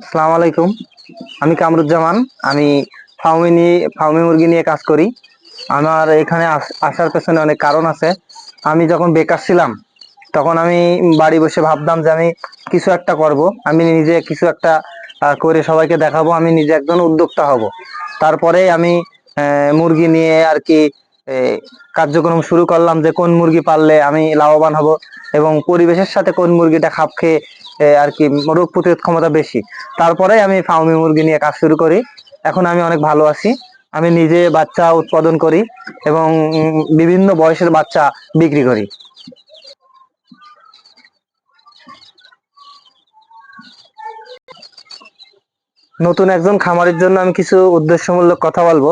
আসসালামু আলাইকুম। আমি কামরুজ্জামান। আমি ফাউমি নিয়ে, ফাউমি মুরগি নিয়ে কাজ করি। আমার এখানে আস- আসার পেছনে অনেক কারণ আছে। আমি যখন বেকার ছিলাম, তখন আমি বাড়ি বসে ভাবতাম যে আমি কিছু একটা করব। আমি নিজে কিছু একটা করে সবাইকে দেখাবো। আমি নিজে একজন উদ্যোক্তা হব। তারপরে আমি মুরগি নিয়ে আর কি কার্যক্রম শুরু করলাম যে কোন মুরগি পাললে আমি লাভবান হব এবং পরিবেশের সাথে কোন মুরগিটা খাপ খেয়ে আর কি রোগ প্রতিরোধ ক্ষমতা বেশি। তারপরে আমি ফার্মি মুরগি নিয়ে কাজ শুরু করি। এখন আমি অনেক ভালো আছি। আমি নিজে বাচ্চা উৎপাদন করি এবং বিভিন্ন বয়সের বাচ্চা বিক্রি করি। নতুন একজন খামারের জন্য আমি কিছু উদ্দেশ্যমূলক কথা বলব।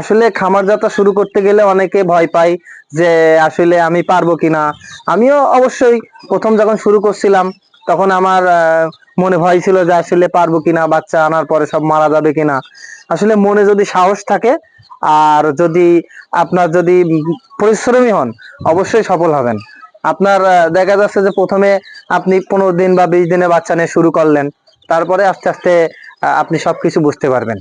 আসলে খামার যাত্রা শুরু করতে গেলে অনেকে ভয় পায় যে আসলে আমি পারব কিনা। আমিও অবশ্যই প্রথম যখন শুরু করছিলাম, তখন আমার মনে ভয় ছিল যে আসলে পারব কিনা, বাচ্চা আনার পরে সব মারা যাবে কিনা। আসলে মনে যদি সাহস থাকে, আর যদি আপনার যদি পরিশ্রমী হন, অবশ্যই সফল হবেন। আপনার দেখা যাচ্ছে যে প্রথমে আপনি পনেরো দিন বা বিশ দিনে বাচ্চা নিয়ে শুরু করলেন, তারপরে আস্তে আস্তে আপনি সবকিছু বুঝতে পারবেন।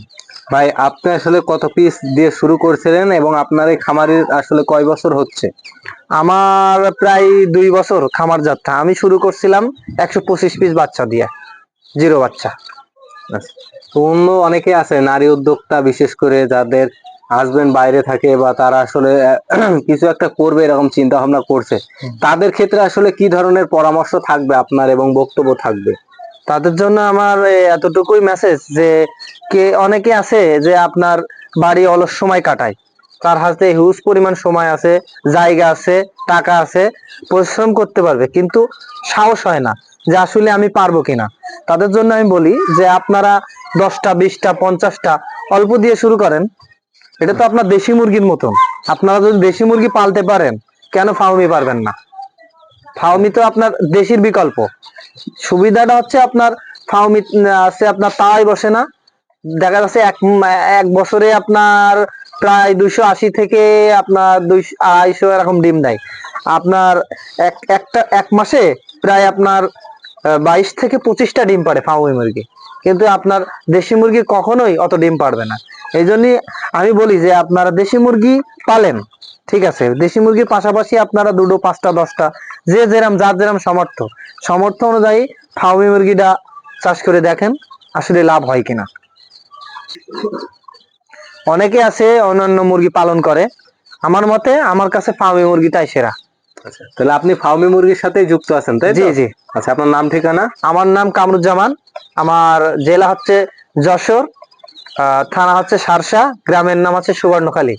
ভাই আপনি আসলে কত পিস দিয়ে শুরু করছিলেন এবং আপনার এই খামারের আসলে কয় বছর হচ্ছে? আমার প্রায় দুই বছর খামার যাত্রা। আমি শুরু করছিলাম একশো পঁচিশ পিস বাচ্চা দিয়ে জিরো বাচ্চা। অন্য অনেকে আছে নারী উদ্যোক্তা বিশেষ করে যাদের হাজবেন্ড বাইরে থাকে বা তারা আসলে কিছু একটা করবে এরকম চিন্তা ভাবনা করছে তাদের ক্ষেত্রে আসলে কি ধরনের পরামর্শ থাকবে আপনার এবং বক্তব্য থাকবে? তাদের জন্য আমার এতটুকুই মেসেজ যে কে, অনেকে আছে যে আপনার বাড়ি অলস সময় কাটায়। তার হাতে হিউজ পরিমাণ সময় আছে, জায়গা আছে, টাকা আছে, পরিশ্রম করতে পারবে, কিন্তু সাহস হয় না যে আসলে আমি পারব কিনা। তাদের জন্য আমি বলি যে আপনারা দশটা, বিশটা, পঞ্চাশটা অল্প দিয়ে শুরু করেন। এটা তো আপনার দেশি মুরগির মতন। আপনারা যদি দেশি মুরগি পালতে পারেন, কেন ফাউমি পারবেন না? ফাউমি তো আপনার দেশির বিকল্প। সুবিধাটা হচ্ছে আপনার ফাওমি আছে আপনার তাই বসে না। দেখা যাচ্ছে এক এক বছরে আপনার প্রায় দুইশো আশি থেকে আপনার দুইশো, আড়াইশো এরকম ডিম দেয়। আপনার এক, একটা, এক মাসে প্রায় আপনার বাইশ থেকে পঁচিশটা ডিম পারে ফাউমি মুরগি। কিন্তু আপনার দেশি মুরগি কখনোই অত ডিম পারবে না। এই আমি বলি যে আপনারা দেশি মুরগি পালেন, ঠিক আছে? দেশি মুরগির পাশাপাশি আপনারা দুটো, পাঁচটা, দশটা, যে যেরাম, যার যেরাম সামর্থ্য। সামর্থ্য অনুযায়ী ফার্মি মুরগিটা চাষ করে দেখেন, আসলে লাভ হয় কিনা। অনেকে আছে অন্যান্য মুরগি পালন করে। আমার মতে, আমার কাছে ফার্মি মুরগিটাই সেরা। তাহলে আপনি ফাউমি মুরগির সাথে যুক্ত আছেন তাই জি জি। আচ্ছা আপনার নাম ঠিকানা? আমার নাম কামরুজ্জামান। আমার জেলা হচ্ছে যশোর আহ, থানা হচ্ছে সারসা গ্রামের নাম হচ্ছে সুবর্ণখালী।